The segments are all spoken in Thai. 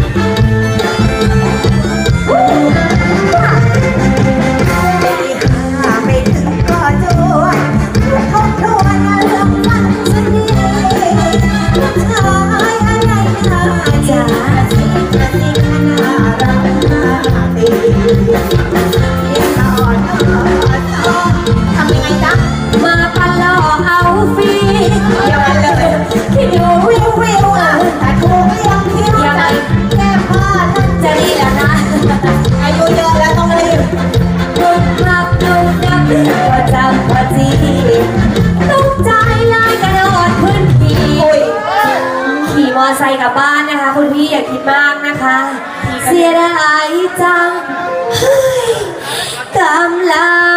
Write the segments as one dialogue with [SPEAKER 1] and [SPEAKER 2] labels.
[SPEAKER 1] Thank you. ไซ
[SPEAKER 2] ค์กลับบ้านนะคะ คุณพี่อย่าคิดมากนะคะ เสียดายจังเกำลัง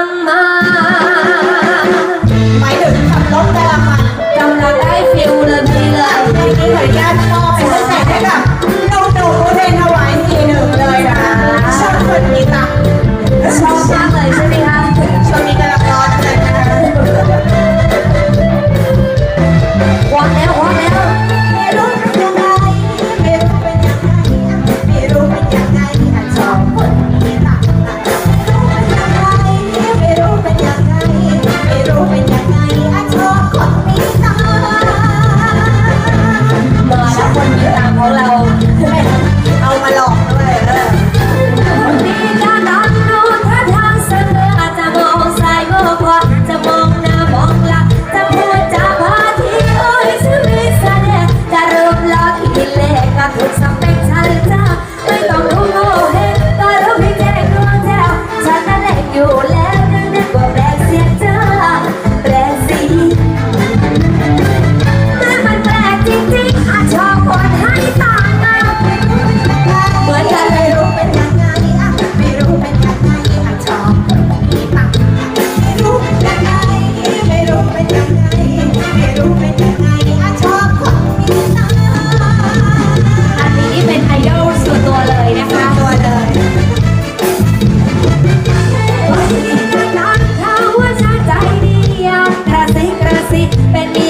[SPEAKER 2] สิเป็
[SPEAKER 1] น